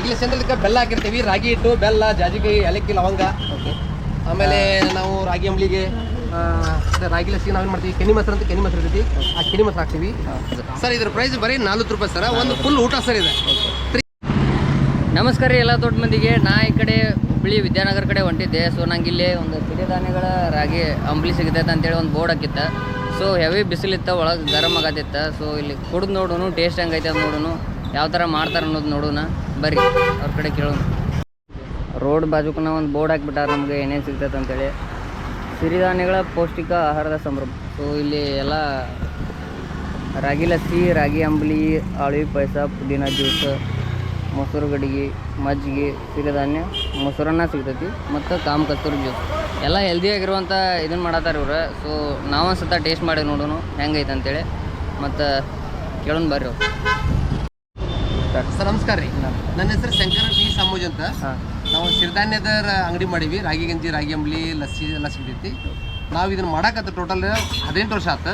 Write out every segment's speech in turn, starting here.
ರಾಗಿ ಲಸ್ಸಿ ಬೆಲ್ಲ ಹಾಕಿರ್ತೀವಿ. ರಾಗಿ ಹಿಟ್ಟು ಬೆಲ್ಲ ಜಾಜಿಕಾಯಿ ಏಲಕ್ಕಿ ಲವಂಗ. ಆಮೇಲೆ ನಾವು ರಾಗಿ ಅಂಬ್ಲಿಗೆ ಅದೇ ರಾಗಿ ಲಸಿ ನಾವೇನು ಮಾಡ್ತೀವಿ? ಕೆನಿ ಮೊಸರು ಅಂತ ಕೆನಿ ಮೊಸರು ಇರ್ತೈತಿ. ಆ ಕೆನಿ ಮೊಸರು ಹಾಕ್ತೀವಿ. ಸರ್ ಇದ್ರ ಪ್ರೈಸ್ ಬರೀ ನಲ್ವತ್ತು ರೂಪಾಯಿ ಸರ್. ಒಂದು ಫುಲ್ ಊಟ ಸರ್ ಇದೆ. ನಮಸ್ಕಾರ ರೀ ಎಲ್ಲ ದೊಡ್ಡ ಮಂದಿಗೆ. ನಾ ಈ ಕಡೆ ಹುಬ್ಳಿ ವಿದ್ಯಾನಗರ ಕಡೆ ಹೊಂಟಿದ್ದೆ. ಸೊ ನಂಗೆ ಇಲ್ಲಿ ಒಂದು ಸಿರಿಧಾನ್ಯಗಳ ರಾಗಿ ಅಂಬ್ಲಿ ಸಿಗ್ತೈತೆ ಅಂತೇಳಿ ಒಂದು ಬೋರ್ಡ್ ಹಾಕಿತ್ತ ಸೊ ಹೆವಿ ಬಿಸಿಲಿತ್ತ ಒಳಗೆ ಗರಮ್ ಆಗತ್ತಿತ್ತ. ಸೊ ಇಲ್ಲಿ ಕುಡ್ದು ನೋಡೋನು ಟೇಸ್ಟ್ ಹೆಂಗೈತೆ ಅಂತ ನೋಡೋನು. ಯಾವ ಥರ ಮಾಡ್ತಾರೆ ಅನ್ನೋದು ನೋಡೋಣ. ಬರ್ರಿ, ಅವ್ರ ಕಡೆ ಕೇಳೋಣ. ರೋಡ್ ಬಾಜುಕನ ಒಂದು ಬೋರ್ಡ್ ಹಾಕ್ಬಿಟ್ಟಾರೆ ನಮಗೆ, ಏನೇನು ಸಿಗ್ತೈತೆ ಅಂತೇಳಿ. ಸಿರಿಧಾನ್ಯಗಳ ಪೌಷ್ಟಿಕ ಆಹಾರದ ಸಂಭ್ರಮ. ಸೊ ಇಲ್ಲಿ ಎಲ್ಲ ರಾಗಿ ಲಸ್ಸಿ, ರಾಗಿ ಅಂಬಲಿ ಆಳಿ ಪಾಯಸ, ಪುದೀನ ಜ್ಯೂಸ್, ಮೊಸರು ಗಡಿಗೆ, ಮಜ್ಜಿಗೆ, ಸಿರಿಧಾನ್ಯ, ಮೊಸರನ್ನ ಸಿಗ್ತೈತಿ, ಮತ್ತು ಕಾಮ ಕಸ್ತೂರಿ ಜ್ಯೂಸ್. ಎಲ್ಲ ಹೆಲ್ದಿಯಾಗಿರುವಂಥ ಇದನ್ನು ಮಾಡತ್ತಾರೆ ಇವ್ರು. ಸೊ ನಾವೊಂದು ಸತ ಟೇಸ್ಟ್ ಮಾಡಿ ನೋಡೋಣ, ಹೆಂಗೈತೆ ಅಂತೇಳಿ. ಮತ್ತು ಕೇಳೋಣ ಬರ್ರಿ ಸರ್ ನಮಸ್ಕಾರ ರೀ. ನನ್ನ ಹೆಸರು ಶಂಕರ ಪಿ ಸಮೂಜ್ ಅಂತ. ನಾವು ಸಿರಿಧಾನ್ಯದ ಅಂಗಡಿ ಮಾಡೀವಿ. ರಾಗಿ ಗಂಜಿ ರಾಗಿ ಅಂಬ್ಲಿ ಲಸ್ಸಿ ಎಲ್ಲ ಸಿಗ್ತೈತಿ. ನಾವು ಇದನ್ನ ಮಾಡಾಕತ್ತ ಟೋಟಲ್ ಹದಿನೆಂಟು ವರ್ಷ ಆತ.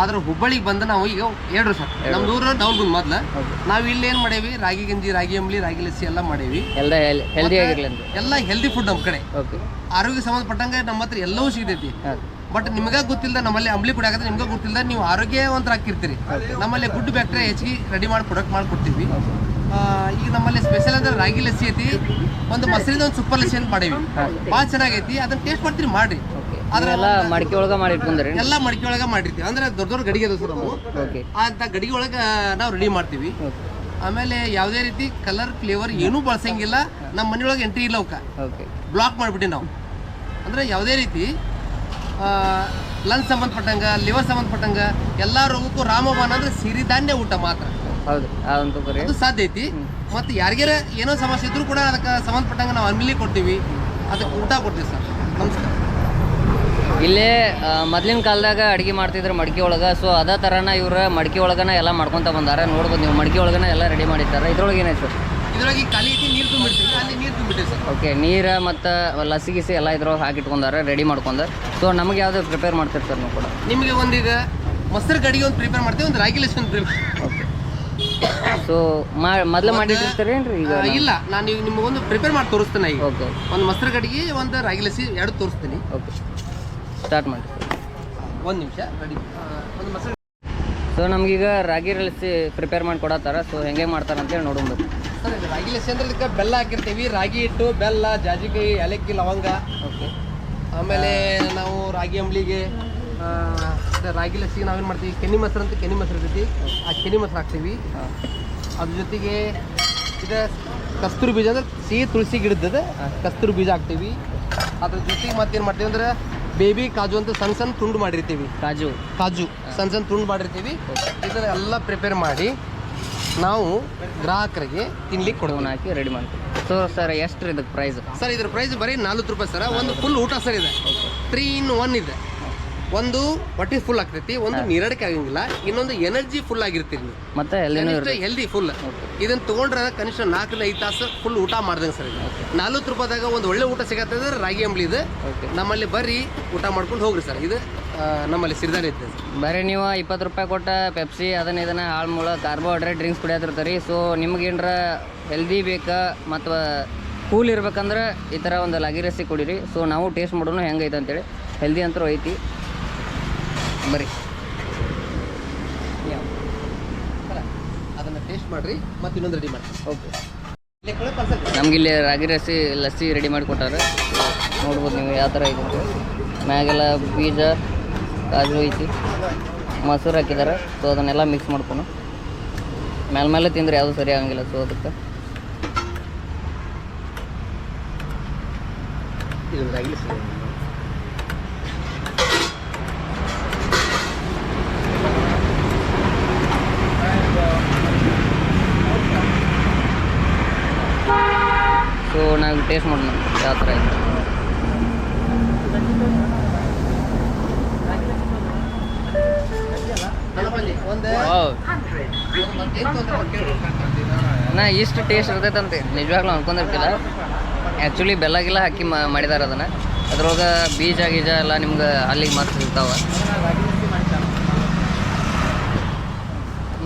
ಆದ್ರೆ ಹುಬ್ಬಳ್ಳಿಗೆ ಬಂದ ನಾವು ಈಗ ಎರಡು ವರ್ಷ ಆತು. ನಮ್ದು ಊರು ಡೌಲ್ಗುಂದ್ ಮೊದ್ಲ. ಹೌದು. ನಾವು ಇಲ್ಲಿ ಏನ್ ಮಾಡೇವಿ? ರಾಗಿ ಗಂಜಿ ರಾಗಿ ಅಂಬ್ಲಿ ರಾಗಿ ಲಸ್ಸಿ ಎಲ್ಲ ಮಾಡೇವಿ. ಎಲ್ಲ ಹೆಲ್ದಿ ಫುಡ್ ನಮ್ ಕಡೆ. ಓಕೆ ಆರೋಗ್ಯ ಸಂಬಂಧಪಟ್ಟಂಗೆ ನಮ್ಮ ಹತ್ರ ಎಲ್ಲವೂ ಸಿಗ್ತೈತಿ. ಬಟ್ ನಿಮಗೆ ಗೊತ್ತಿಲ್ಲ ನಮ್ಮಲ್ಲಿ ಅಂಬ್ಲಿ ಆಗುತ್ತೆ ನಿಮ್ಗೆ ಗೊತ್ತಿಲ್ಲ ನೀವು ಆರೋಗ್ಯವಂತರ ಹಾಕಿರ್ತೀರಿ ನಮ್ಮಲ್ಲಿ ಗುಡ್ ಬ್ಯಾಕ್ಟೀರಿಯಾ ಹೆಚ್ಚಿಗೆ ರೆಡಿ ಮಾಡಿ ಪ್ರೊಡಕ್ಟ್ ಮಾಡಿಕೊಡ್ತೀವಿ. ಈಗ ನಮ್ಮಲ್ಲಿ ಸ್ಪೆಷಲ್ ಅಂದ್ರೆ ರಾಗಿ ಲಸ್ಸಿ ಐತಿ. ಒಂದು ಮೊಸರಿಂದ ಒಂದು ಸೂಪರ್ ಲಸ್ಸಿ ಅಂತ ಮಾಡೀವಿ. ಭಾಳ ಚೆನ್ನಾಗೈತಿ. ಅದನ್ನ ಟೇಸ್ಟ್ ಮಾಡ್ತೀರಿ ಮಾಡಿರಿ. ಅದ್ರೆಲ್ಲ ಮಡಿಕೆ ಒಳಗ ಮಾಡಿ ಇಟ್ಕೊಂಡ್ರಿ ಎಲ್ಲ ಮಡಿಕೆ ಒಳಗ ಮಾಡಿರ್ತೀವಿ. ಅಂದ್ರೆ ದೊಡ್ಡ ದೊಡ್ಡ ಗಡಿಗೆ ಅದು ಸರ್ ನಾವು ಓಕೆ. ಅಂತ ಗಡಿಗೆ ಒಳಗ ನಾವು ರೆಡಿ ಮಾಡ್ತೀವಿ. ಆಮೇಲೆ ಯಾವುದೇ ರೀತಿ ಕಲರ್ ಫ್ಲೇವರ್ ಏನೂ ಬಳಸಂಗಿಲ್ಲ. ನಮ್ಮ ಮನೆಯೊಳಗೆ ಎಂಟ್ರಿ ಇಲ್ಲ ಅವ್ಕೆ ಬ್ಲಾಕ್ ಮಾಡಿಬಿಟ್ಟು ನಾವು. ಅಂದ್ರೆ ಯಾವುದೇ ರೀತಿ ಲಂಚ್ ಸಂಬಂಧಪಟ್ಟಂಗ ಲಿವರ್ ಸಂಬಂಧಪಟ್ಟಂಗ ಎಲ್ಲಾ ರೋಗಕ್ಕೂ ರಾಮಬಾನ್ ಅಂದ್ರೆ ಸಿರಿಧಾನ್ಯ ಊಟ ಮಾತ್ರ. ಹೌದು ಅದಂತೂ ಅದು ಸಾಧ್ಯ ಐತಿ. ಮತ್ತು ಯಾರಿಗಾರ ಏನೋ ಸಮಸ್ಯೆ ಇದ್ರೂ ಕೂಡ ಅದಕ್ಕೆ ಸಂಬಂಧಪಟ್ಟಂಗೆ ನಾವು ಅನ್ಮಿಲಿ ಕೊಡ್ತೀವಿ. ಅದಕ್ಕೆ ಊಟ ಕೊಡ್ತೀವಿ ಸರ್. ನಮಸ್ಕಾರ. ಇಲ್ಲೇ ಮೊದ್ಲಿನ ಕಾಲದಾಗ ಅಡುಗೆ ಮಾಡ್ತಿದ್ರು ಮಡಿಕೆ ಒಳಗೆ. ಸೊ ಅದೇ ಥರನ ಇವ್ರು ಮಡಿಕೆ ಒಳಗನ ಎಲ್ಲ ಮಾಡ್ಕೊತ ಬಂದಾರ. ನೋಡ್ಬೋದು ನೀವು ಮಡಿಕೆ ಒಳಗನ ಎಲ್ಲ ರೆಡಿ ಮಾಡಿದ್ದಾರೆ ಇದ್ರೊಳಗೆ ಏನಾಯ್ತು? ಸರ್ ಇದ್ರೊಳಗೆ ಖಾಲಿ ಐತಿ ನೀರು ತುಂಬಿಡ್ತೀವಿ. ಅಲ್ಲಿ ನೀರು ತುಂಬಿಟ್ಟಿವಿ ಸರ್. ಓಕೆ ನೀರು ಮತ್ತು ಲಸಿ ಗಿಸಿ ಎಲ್ಲ ಇದ್ರೊಳಗೆ ಹಾಕಿಟ್ಕೊಂಡಾರ ರೆಡಿ ಮಾಡ್ಕೊಂಡ ಸೊ ನಮಗೆ ಯಾವುದು ಪ್ರಿಪೇರ್ ಮಾಡ್ತೀರಿ ಸರ್ ನೀವು ಕೂಡ? ನಿಮಗೆ ಒಂದೀಗ ಮೊಸರು ಗಡಿಗೆ ಒಂದು ಪ್ರಿಪೇರ್ ಮಾಡ್ತೀವಿ ಒಂದು ರಾಗಿ ಲಸಿ ಒಂದು ಪ್ರಿಪೇರ್ ಓಕೆ. ಸೊ ಮಾ ಮೊದಲು ಮಾಡಿಟ್ಟಿರ್ತೀರಿ ಏನ್ರಿ ಈಗ ಇಲ್ಲ ನಾನು ಈಗ ನಿಮಗೊಂದು ಪ್ರಿಪೇರ್ ಮಾಡಿ ತೋರಿಸ್ತೇನೆ ಈಗ. ಓಕೆ ಒಂದು ಮೊಸರು ಕಡಿಗೆ ಒಂದು ರಾಗಿ ಲಸಿ ಎರಡು ತೋರಿಸ್ತೀನಿ. ಓಕೆ. ಸ್ಟಾರ್ಟ್ ಮಾಡಿ. ಒಂದು ನಿಮಿಷ ರೆಡಿ ಒಂದು ಮೊಸರು ಸೊ ನಮಗೀಗ ರಾಗಿ ರಲಸಿ ಪ್ರಿಪೇರ್ ಮಾಡಿ ಕೊಡತ್ತಾರ. ಸೊ ಹೆಂಗೆ ಮಾಡ್ತಾರೆ ಅಂತೇಳಿ ನೋಡೋಣ ರಾಗಿ ಲಸಿ ಅಂದ್ರೆ ಇದಕ್ಕೆ ಬೆಲ್ಲ ಹಾಕಿರ್ತೀವಿ. ರಾಗಿ ಹಿಟ್ಟು ಬೆಲ್ಲ ಜಾಜಿಕಾಯಿ ಏಲಕ್ಕಿ ಲವಂಗ. ಓಕೆ. ಆಮೇಲೆ ನಾವು ರಾಗಿ ಅಂಬ್ಲಿಗೆ ರಾಗಿ ಲಸಿಗೆ ನಾವೇನು ಮಾಡ್ತೀವಿ? ಕೆನಿ ಮೊಸರು ಅಂತ ಕೆನಿ ಮೊಸರು ಇರ್ತೈತಿ. ಆ ಕೆನಿ ಮೊಸರು ಹಾಕ್ತೀವಿ. ಅದ್ರ ಜೊತೆಗೆ ಇದು ಕಸ್ತೂರಿ ಬೀಜ ಅಂದ್ರೆ ಸಿಹಿ ತುಳಸಿ ಗಿಡದ ಕಸ್ತೂರಿ ಬೀಜ ಹಾಕ್ತೀವಿ. ಅದ್ರ ಜೊತೆಗೆ ಮತ್ತೇನು ಮಾಡ್ತೀವಿ ಅಂದ್ರೆ ಬೇಬಿ ಕಾಜು ಅಂತ ಸಣ್ಣ ಸಣ್ಣ ತುಂಡು ಮಾಡಿರ್ತೀವಿ. ಕಾಜು. ಕಾಜು ಸಣ್ಣ ಸಣ್ಣ ತುಂಡು ಮಾಡಿರ್ತೀವಿ. ಇದನ್ನ ಎಲ್ಲ ಪ್ರಿಪೇರ್ ಮಾಡಿ ನಾವು ಗ್ರಾಹಕರಿಗೆ ತಿನ್ಲಿಕ್ಕೆ ಕೊಡೋಣ ಹಾಕಿ ರೆಡಿ ಮಾಡ್ತೀವಿ. ಸೊ ಸರ್ ಎಷ್ಟು ಇದಕ್ಕೆ ಪ್ರೈಸ್ ಸರ್ ಇದ್ರ ಪ್ರೈಸ್ ಬರೀ ನಾಲ್ಕು ರೂಪಾಯಿ ಸರ್ ಒಂದು ಫುಲ್ ಊಟ ಸರ್ ಇದೆ. ತ್ರೀ ಇನ್ ಒನ್ ಇದೆ. ಒಂದು ಹೊಟ್ಟೆ ಫುಲ್ ಆಗ್ತೈತಿ ಒಂದು ನೀರಡಿಕೆ ಆಗಂಗಿಲ್ಲ ಇನ್ನೊಂದು ಎನರ್ಜಿ ಫುಲ್ ಆಗಿರ್ತೀರಿ ನೀವು. ಮತ್ತೆ ಎಲ್ಲಿನೂ ಇರುತ್ತೆ ಹೆಲ್ದಿ ಫುಲ್ ಇದನ್ನ ತಗೊಂಡ್ರೆ ಕನಿಷ್ಠ ನಾಲ್ಕರಿಂದ ಐದು ತಾಸು ಫುಲ್ ಊಟ ಮಾಡ್ದಂಗೆ ಸರ್ ನಾಲ್ಕು ರೂಪಾಯಿದಾಗ ಒಂದು ಒಳ್ಳೆ ಊಟ ಸಿಗತ್ತಂದ್ರೆ ರಾಗಿ ಅಂಬ್ಲಿ ಇದು. ನಮ್ಮಲ್ಲಿ ಬರ್ರಿ ಊಟ ಮಾಡ್ಕೊಂಡು ಹೋಗ್ರಿ ಸರ್. ಇದು ನಮ್ಮಲ್ಲಿ ಸಿರಿದಾರ ಐತೆ ಬರೀ ನೀವು ಇಪ್ಪತ್ತು ರೂಪಾಯಿ ಕೊಟ್ಟ ಪೆಪ್ಸಿ ಅದನ್ನ ಇದನ್ನ ಹಾಳು ಮೂಳ ಕಾರ್ಬೋಹೈಡ್ರೇಟ್ ಡ್ರಿಂಕ್ಸ್ ಕುಡಿಯತ್ತಿರ್ತಾರೆ ಸೊ ನಿಮ್ಗೇನ್ರ ಹೆಲ್ದಿ ಬೇಕಾ ಮತ್ತು ಕೂಲ್ ಇರ್ಬೇಕಂದ್ರೆ ಈ ಥರ ಒಂದು ಲಗಿರಸಿ ಕುಡೀರಿ. ಸೊ ನಾವು ಟೇಸ್ಟ್ ಮಾಡೋಣ ಹೆಂಗೈತೆ ಅಂತೇಳಿ. ಹೆಲ್ದಿ ಅಂತೂ ಐತಿ. ಬರ್ರಿ ಅದನ್ನ ಟೇಸ್ಟ್ ಮಾಡ್ರಿ ಮತ್ತೆ ಇನ್ನೊಂದು ರೆಡಿ ಮಾಡಿ ಓಕೆ ನಮ್ಗೆ ಇಲ್ಲಿ ರಾಗಿ ರಸಿ ಲಸ್ಸಿ ರೆಡಿ ಮಾಡಿ ಕೊಟ್ಟಾರೆ ನೋಡ್ಬೋದು ನೀವು ಯಾವ ಥರ ಇದೆ ಮ್ಯಾಗೆಲ್ಲ ಬೀಜ ಕಾಜು ಐತಿ. ಮೊಸರು ಹಾಕಿದ್ದಾರೆ. ಸೊ ಅದನ್ನೆಲ್ಲ ಮಿಕ್ಸ್ ಮಾಡ್ಕೊಂಡು. ಮೇಲೆ ಮೇಲೆ ತಿಂದರೆ ಯಾವುದು ಸರಿ ಆಗಂಗಿಲ್ಲ. ಸೊ ಅದಕ್ಕೆ. ಇದು ರಾಗಿ ನಾವು ಟೇಸ್ಟ್ ಮಾಡೋಣ ಯಾವ ಥರ. ನಾ ಇಷ್ಟು ಟೇಸ್ಟ್ ಇರ್ತೈತಂತೆ ನಿಜವಾಗ್ಲೂ ಅನ್ಕೊಂಡಿರ್ತಿಲ್ಲ ಆ್ಯಕ್ಚುಲಿ ಬೆಲ್ಲ ಗಿಲ್ಲ ಹಾಕಿ ಮಾಡಿದಾರೆ ಅದನ್ನು. ಅದ್ರೊಳಗೆ ಬೀಜ ಗೀಜ ಎಲ್ಲ ನಿಮ್ಗೆ ಅಲ್ಲಿಗೆ ಮಸ್ತ್ ಸಿಗ್ತಾವೆ.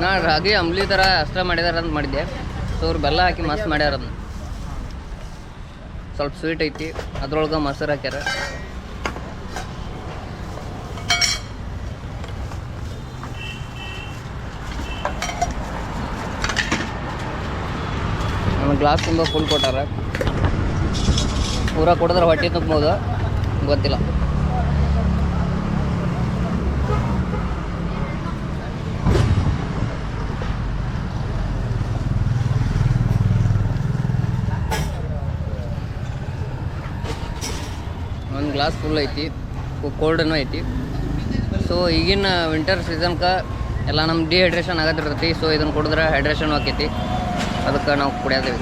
ನಾ ರಾಗಿ ಅಂಬ್ಲಿ ಥರ ಅಷ್ಟೇ ಮಾಡಿದಾರೆ ಅಂತ ಮಾಡಿದ್ದೆ. ಸೊ ಅವ್ರು ಬೆಲ್ಲ ಹಾಕಿ ಮಸ್ತ್ ಮಾಡ್ಯಾರ ಅದನ್ನ. ಸ್ವಲ್ಪ ಸ್ವೀಟ್ ಐತಿ. ಅದ್ರೊಳಗೆ ಮೊಸರು ಹಾಕ್ಯಾರ. ನಮಗೆ ಗ್ಲಾಸ್ ತುಂಬ ಫುಲ್ ಕೊಟ್ಟಾರ. ಪೂರ ಕೊಡಿದ್ರೆ ಹೊಟ್ಟೆ ತುಂಬೋದು ಗೊತ್ತಿಲ್ಲ ಒಂದು ಗ್ಲಾಸ್ ಫುಲ್ ಐತಿ ಕೋಲ್ಡನೂ ಐತಿ. ಸೊ ಈಗಿನ ವಿಂಟರ್ ಸೀಸನ್ಗೆ ಎಲ್ಲ ನಮ್ಮ ಡಿಹೈಡ್ರೇಷನ್ ಆಗತ್ತಿರ್ತೈತಿ. ಸೊ ಇದನ್ನು ಕುಡಿದ್ರೆ ಹೈಡ್ರೇಷನ್ ಆಕೈತಿ ಅದಕ್ಕೆ ನಾವು ಕುಡಿಯೋದೇವಿ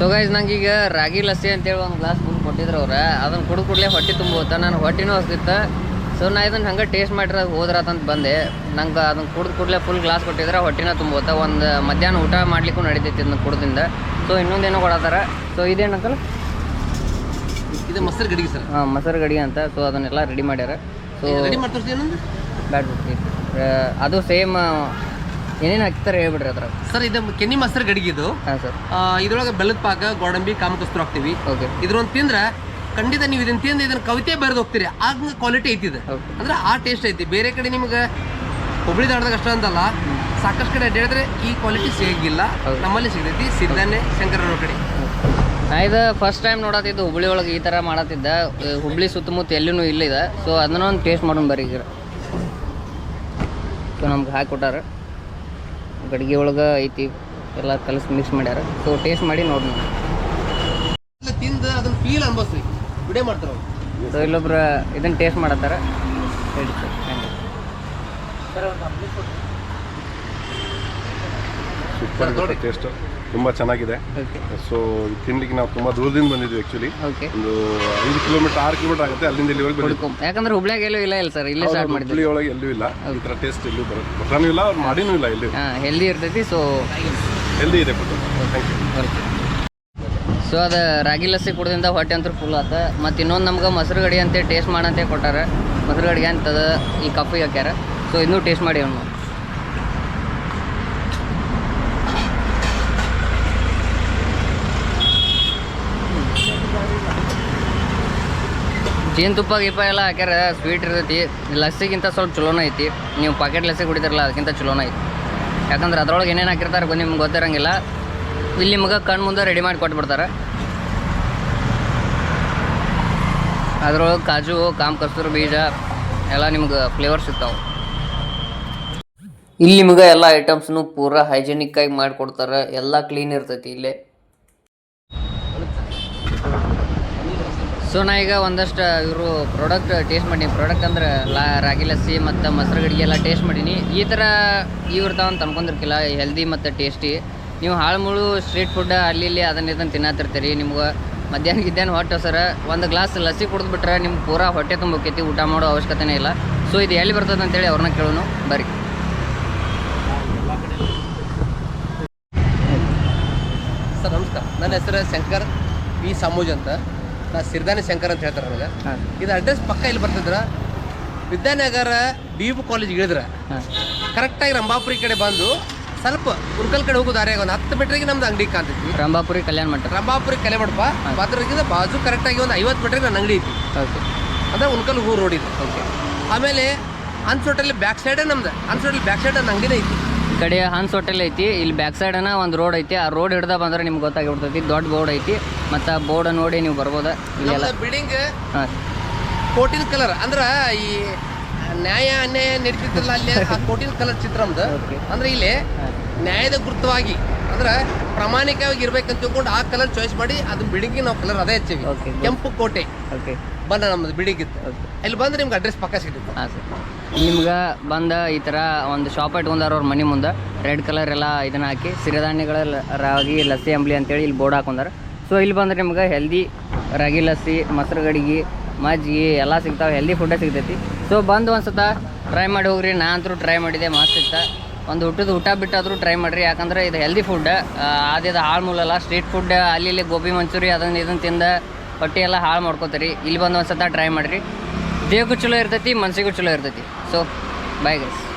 ಸೊ ಗೈಸ್ ನಂಗೆ ಈಗ ರಾಗಿ ಲಸ್ಸಿ ಅಂತೇಳಿ ಒಂದು ಗ್ಲಾಸ್ ಫುಲ್ ಕೊಟ್ಟಿದ್ರು ಅವ್ರ. ಅದನ್ನ ಕುಡಿದು ಕೂಡಲೇ ಹೊಟ್ಟೆ ತುಂಬ ನಾನು ಹೊಟ್ಟೆನೂ ಹಸ್ತಿತ್ತು ಸೊ ನಾ ಇದನ್ನು ಹಂಗೆ ಟೇಸ್ಟ್ ಮಾಡಿರ ಹೋದ್ರಾತಂತ ಬಂದೆ. ನಂಗೆ ಅದನ್ನ ಕುಡ್ದು ಕೂಡಲೇ ಫುಲ್ ಗ್ಲಾಸ್ ಕೊಟ್ಟಿದ್ರೆ ಹೊಟ್ಟೆನ ತುಂಬ ಒಂದು ಮಧ್ಯಾಹ್ನ ಊಟ ಮಾಡ್ಲಿಕ್ಕೂ ನಡೀತೈತಿ ಅದನ್ನ ಕುಡ್ದಿಂದ. ಸೊ ಇನ್ನೊಂದೇನೋ ಕೊಡತ್ತಾರ. ಸೊ ಇದೇನಂತಲ್ಲ? ಇದು ಮೊಸರು ಗಡಿಗೆ ಸರ್. ಹಾಂ ಮೊಸರು ಗಡಿಗೆ ಅಂತ. ಸೊ ಅದನ್ನೆಲ್ಲ ರೆಡಿ ಮಾಡ್ಯಾರ. ಸೊ ರೆಡಿ ಬ್ಯಾಡ್ ಅದು ಸೇಮ್ ಏನೇನು ಹಾಕ್ತಾರೆ ಹೇಳ್ಬಿಡ್ರಿ ಅದ್ರ ಸರ್ ಇದು ಕೆನ್ನಿ ಮೊಸರು ಗಡಿಗಿದು ಹಾಂ ಸರ್. ಇದ್ರೊಳಗೆ ಬೆಲ್ಲದ ಪಾಕ ಗೋಡಂಬಿ ಕಾಮಕಸ್ತ್ರ ಹಾಕ್ತೀವಿ. ಓಕೆ. ಇದ್ರೊಂದು ತಿಂದ್ರೆ ಖಂಡಿತ ನೀವು ಇದನ್ನ ತಿಂದು ಇದನ್ನ ಕವಿತೆ ಬರೆದು ಹೋಗ್ತೀರಿ. ಆಗ ಕ್ವಾಲಿಟಿ ಐತಿ ಇದು. ಅಂದ್ರೆ ಆ ಟೇಸ್ಟ್ ಐತಿ. ಬೇರೆ ಕಡೆ ನಿಮ್ಗೆ ಹುಬ್ಳಿ ದಾಡ್ದಾಗ ಅಷ್ಟ ಅಂತಲ್ಲ ಸಾಕಷ್ಟು ಕಡೆ ಅಡ್ಡಾಡಿದ್ರೆ ಈ ಕ್ವಾಲಿಟಿ ಸೇಗಿಲ್ಲ ಹೌದು. ನಮ್ಮಲ್ಲಿ ಸಿಗ್ತೈತಿ. ಸಿದ್ದಾನೆ ಶಂಕರ ಕಡೆ. ನಾ ಇದು ಫಸ್ಟ್ ಟೈಮ್ ನೋಡತ್ತಿದ್ದು ಹುಬ್ಳಿ ಒಳಗೆ ಈ ಥರ ಮಾಡತ್ತಿದ್ದ ಹುಬ್ಳಿ ಸುತ್ತಮುತ್ತ ಎಲ್ಲೂ ಇಲ್ಲಿದೆ ಸೊ ಅದನ್ನ ಒಂದು ಟೇಸ್ಟ್ ಮಾಡೋಣ ಈಗ. ಸೊ ನಮ್ಗೆ ಹಾಕಿ ಕೊಟ್ಟಾರ. ಗಡಿಗೆ ಒಳಗೆ ಐತಿ ಎಲ್ಲ ಕಲಸಿ ಮಿಕ್ಸ್ ಮಾಡ್ಯಾರ. ಸೊ ಟೇಸ್ಟ್ ಮಾಡಿ ನೋಡಿ ತಿಂದು ಅದನ್ನ ಫೀಲ್ ಅನ್ಭವಿಸ್ರಿ. ವಿಡಿಯೋ ಮಾಡ್ತಾರೆ ಸೊ ಇಲ್ಲೊಬ್ರು ಇದನ್ನ ಟೇಸ್ಟ್ ಮಾಡತ್ತಾರ. ಹೇಳಿ ಸರ್ ಸೂಪರ್. ಟೇಸ್ಟ್ ತುಂಬ ಚೆನ್ನಾಗಿದೆ. ಸೊ ತಿನ್ಲಿಕ್ಕೆ ನಾವು ತುಂಬ ದೂರದಿಂದ ಬಂದಿದ್ವಿ ಆ್ಯಕ್ಚುಲಿ ಓಕೆ ಒಂದು ಐದು ಕಿಲೋಮೀಟರ್ ಆರು ಕಿಲೋಮೀಟರ್ ಆಗುತ್ತೆ ಅಲ್ಲಿಂದ ಇಲ್ಲಿವರೆಗೆ ಬಂದಿದ್ವಿ ಯಾಕಂದ್ರೆ ಹುಬ್ಳ್ಯಾಗ ಎಲ್ಲೂ ಇಲ್ಲ ಇಲ್ಲ ಸರ್ ಇಲ್ಲೇ ಸ್ಟಾರ್ಟ್ ಮಾಡಿದ್ವಿ ಹುಬ್ಳಿ ಒಳಗೆ ಎಲ್ಲೂ ಇಲ್ಲ. ಈ ಥರ ಟೇಸ್ಟ್ ಎಲ್ಲೂ ಬರುತ್ತೆ. ಕೊಟ್ಟಾನೂ ಇಲ್ಲ ಅವ್ರು ಮಾಡಿನೂ ಇಲ್ಲ ಎಲ್ಲೂ. ಹಾಂ ಹೆಲ್ದಿ ಇರ್ತೈತಿ ಸೊ ಹೆಲ್ದಿ ಇದೆ ಕೊಟ್ಟು ಥ್ಯಾಂಕ್ ಯು ಸೊ ಅದು ರಾಗಿ ಲಸ್ಸಿ ಕುಡ್ದಿಂದ ಹೊಟ್ಟೆ ಅಂತ ಫುಲ್ ಆತ. ಮತ್ತು ಇನ್ನೊಂದು ನಮ್ಗೆ ಮೊಸರು ಗಡಿ ಅಂತ ಟೇಸ್ಟ್ ಮಾಡಂತೆ ಕೊಟ್ಟಾರ. ಮೊಸರು ಗಡಿಗೆ ಅಂತದ ಈ ಕಪ್ಪಿಗೆ ಹಾಕ್ಯಾರ. ಸೊ ಇನ್ನೂ ಟೇಸ್ಟ್ ಮಾಡಿ ಅವನು. ಜೇನುತುಪ್ಪ ಗಿಪ್ಪ ಎಲ್ಲ ಹಾಕ್ಯಾರ ಸ್ವೀಟ್ ಇರ್ತೈತಿ. ಲಸ್ಸಿಗಿಂತ ಸ್ವಲ್ಪ ಚಲೋನ ಐತಿ. ನೀವು ಪಾಕೆಟ್ ಲಸ್ಸಿ ಕುಡಿತಿರಲ್ಲ, ಅದಕ್ಕಿಂತ ಚಲೋನ ಐತಿ. ಯಾಕಂದ್ರೆ ಅದ್ರೊಳಗೆ ಏನೇನು ಹಾಕಿರ್ತಾರೆ ನಿಮ್ಗೆ ಗೊತ್ತಿರಂಗಿಲ್ಲ. ಇಲ್ಲಿ ನಿಮ್ಗೆ ಕಣ್ಣು ಮುಂದೆ ರೆಡಿ ಮಾಡಿ ಕೊಟ್ಬಿಡ್ತಾರೆ. ಅದ್ರೊಳಗೆ ಕಾಜು, ಕಾಮ್ ಕಸ್ತೂರು ಬೀಜ, ಎಲ್ಲ ನಿಮ್ಗೆ ಫ್ಲೇವರ್ ಸಿಗ್ತಾವೆ. ಇಲ್ಲಿ ನಿಮ್ಗೆ ಎಲ್ಲ ಐಟಮ್ಸ್ನು ಪೂರಾ ಹೈಜೆನಿಕ್ ಆಗಿ ಮಾಡಿಕೊಡ್ತಾರೆ ಎಲ್ಲ ಕ್ಲೀನ್ ಇರ್ತೈತಿ ಇಲ್ಲೇ. ಸೊ ನಾ ಈಗ ಒಂದಷ್ಟು ಇವರು ಪ್ರಾಡಕ್ಟ್ ಟೇಸ್ಟ್ ಮಾಡೀನಿ ಪ್ರಾಡಕ್ಟ್ ಅಂದ್ರೆ ಲಾ, ರಾಗಿ ಲಸ್ಸಿ ಮತ್ತು ಮೊಸರು ಗಡಿಗೆ ಎಲ್ಲ ಟೇಸ್ಟ್ ಮಾಡೀನಿ. ಈ ಥರ ಇವು ಇರ್ತಾವ ಅಂತ ಅನ್ಕೊಂಡಿರ್ಕಿಲ್ಲ ಹೆಲ್ದಿ ಮತ್ತು ಟೇಸ್ಟಿ ನೀವು ಹಾಳುಮುಳು ಸ್ಟ್ರೀಟ್ ಫುಡ್ ಅಲ್ಲಿ ಇಲ್ಲಿ ಅದನ್ನ ಇದನ್ನು ತಿನ್ನತ್ತಿರ್ತೀರಿ ನಿಮ್ಗೆ. ಮಧ್ಯಾಹ್ನ ಗಿದ್ದಾನ ಹೊಟ್ಟೆ ಸರ ಒಂದು ಗ್ಲಾಸ್ ಲಸ್ಸಿ ಕುಡಿದ್ಬಿಟ್ರೆ ನಿಮ್ಗೆ ಪೂರಾ ಹೊಟ್ಟೆ ತುಂಬಕೈತಿ, ಊಟ ಮಾಡೋ ಅವಶ್ಯಕತೆನೇ ಇಲ್ಲ. ಸೊ ಇದು ಎಲ್ಲಿ ಬರ್ತದೆ ಅಂತೇಳಿ ಅವ್ರನ್ನ ಕೇಳೋನು, ಬರ್ರಿ. ಸರ್, ನಮಸ್ಕಾರ. ನನ್ನ ಹೆಸರು ಶಂಕರ್ ಪಿ ಸಮೂಜ್ ಅಂತ. ನಾ ಸಿರ್ದಾನಿ ಶಂಕರ್ ಅಂತ ಹೇಳ್ತಾರೆ ನನಗೆ ಇದು ಅಡ್ರೆಸ್ ಪಕ್ಕ ಇಲ್ಲಿ ಬರ್ತಿದ್ರ ವಿದ್ಯಾನಗರ ಡಿ ಯು ಕಾಲೇಜ್ ಇಳಿದ್ರ. ಕರೆಕ್ಟಾಗಿ ರಂಭಾಪುರಿ ಕಡೆ ಬಂದು ಸ್ವಲ್ಪ ಉರ್ಕಲ್ ಕಡೆ ಹೋಗೋ ದಾರಿಯಾಗ ಒಂದು ಹತ್ತು ಮೀಟ್ರಿಗೆ ನಮ್ದು ಅಂಗಡಿ ಕಾಣ್ತೈತಿ. ರಂಭಾಪುರಿ ಕಲ್ಯಾಣ ಮಂಟಪ. ರಂಭಾಪುರಿ ಕಲ್ಯಾಣ ಮಂಟಪ. ಅದ್ರಗಿಂತ ಬಾಜು ಕರೆಕ್ಟಾಗಿ ಒಂದು ಐವತ್ತು ಮೀಟ್ರಿಗೆ ನನ್ನ ಅಂಗಡಿ ಐತಿ. ಓಕೆ. ಅಂದ್ರೆ ಉಣ್ಕಲ್ ಹೂ ರೋಡ್ ಇದೆ. ಓಕೆ. ಆಮೇಲೆ ಅನ್ಸೋಟಲ್ಲಿ ಬ್ಯಾಕ್ ಸೈಡೇ ನಮ್ದು. ಅನ್ಸೋಟಲ್ಲಿ ಬ್ಯಾಕ್ ಸೈಡ್ ನನ್ನ ಅಂಗಡಿನೇ ಐತಿ. ಕಡೆ ಹನ್ಸ್ ಹೋಟೆಲ್ ಐತಿ. ಇಲ್ಲಿ ಬ್ಯಾಕ್ ಸೈಡನ ಒಂದು ರೋಡ್ ಐತಿ. ಆ ರೋಡ್ ಹಿಡ್ದ ಬಂದ್ರೆ ನಿಮ್ಗೆ ಗೊತ್ತಾಗಿಬಿಡ್ತೈತಿ. ದೊಡ್ಡ ಬೋರ್ಡ್ ಐತಿ. ಮತ್ತು ಬೋರ್ಡ್ ನೋಡಿ ನೀವು ಬರ್ಬೋದ. ಇಲ್ಲೆಲ್ಲ ಬಿಲ್ಡಿಂಗ್ ಹಾಂ. ಕೋಟಿನ ಕಲರ್ ಅಂದ್ರೆ ಈ ನ್ಯಾಯ ಅನ್ಯಾಯ ನಡೀತಿತ್ತಲ್ಲ ಅಲ್ಲಿ ಆ ಕೋಟಿನ ಕಲರ್ ಚಿತ್ರ ನಮ್ದು. ಅಂದ್ರೆ ಇಲ್ಲಿ ನ್ಯಾಯದ ಗುರುತವಾಗಿ ಅಂದ್ರೆ ಪ್ರಾಮಾಣಿಕವಾಗಿ ಇರ್ಬೇಕಂತ ತಿಳ್ಕೊಂಡು ಆ ಕಲರ್ ಚಾಯ್ಸ್ ಮಾಡಿ ಅದನ್ನ ಬಿಲ್ಡಿಂಗ್ ನಾವು ಕಲರ್ ಅದೇ ಹೆಚ್ಚಿವಿ. ಕೆಂಪು ಕೋಟೆ. ಓಕೆ ಬಣ್ಣ ನಮ್ದು ಬಿಲ್ಡಿಂಗ್ ಇತ್ತು ಓಕೆ ಇಲ್ಲಿ ಬಂದ್ರೆ ನಿಮ್ಗೆ ಅಡ್ರೆಸ್ ಪಕ್ಕ ಸಿಗುತ್ತೆ. ಹಾಂ ಸರ್. ನಿಮ್ಗೆ ಬಂದ ಈ ಥರ ಒಂದು ಶಾಪ್ ಇಟ್ಕೊಂಡಾರ ಅವ್ರ ಮನೆ ಮುಂದೆ. ರೆಡ್ ಕಲರ್ ಎಲ್ಲ ಇದನ್ನ ಹಾಕಿ ಸಿರಿಧಾನ್ಯಗಳ ರಾಗಿ ಲಸ್ಸಿ ಅಂಬ್ಲಿ ಅಂತೇಳಿ ಇಲ್ಲಿ ಬೋರ್ಡ್ ಹಾಕೊಂಡಾರ. ಸೊ ಇಲ್ಲಿ ಬಂದ್ರೆ ನಿಮ್ಗೆ ಹೆಲ್ದಿ ರಾಗಿ ಲಸ್ಸಿ, ಮೊಸರು ಗಡಿಗೆ ಮಜ್ಜಿಗೆ ಎಲ್ಲ ಸಿಗ್ತಾವೆ. ಹೆಲ್ದಿ ಫುಡ್ಡೇ ಸಿಗ್ತೈತಿ. ಸೊ ಬಂದು ಒಂದು ಸತ ಟ್ರೈ ಮಾಡಿ ಹೋಗ್ರಿ. ನಾ ಅಂತೂ ಟ್ರೈ ಮಾಡಿದೆ ಮಸ್ತ್ ಇತ್ತ. ಒಂದು ಊಟದ ಊಟ ಬಿಟ್ಟಾದರೂ ಟ್ರೈ ಮಾಡಿರಿ. ಯಾಕಂದ್ರೆ ಇದು ಹೆಲ್ದಿ ಫುಡ್ ಆದ್ಯದ ಹಾಳು ಮೂಲಲ್ಲ ಸ್ಟ್ರೀಟ್ ಫುಡ್ ಅಲ್ಲಿ ಇಲ್ಲಿ ಗೋಬಿ ಮಂಚೂರಿ, ಅದನ್ನು ಇದನ್ನು ತಿಂದ ಹೊಟ್ಟೆ ಎಲ್ಲ ಹಾಳು ಮಾಡ್ಕೋತೀರಿ. ಇಲ್ಲಿ ಬಂದು ಒಂದು ಸತ ಟ್ರೈ ಮಾಡಿರಿ. ದೇಹಕ್ಕೂ ಚಲೋ ಇರ್ತೈತಿ, ಮನಸ್ಸಿಗೂ ಚಲೋ ಇರ್ತೈತಿ. So bye guys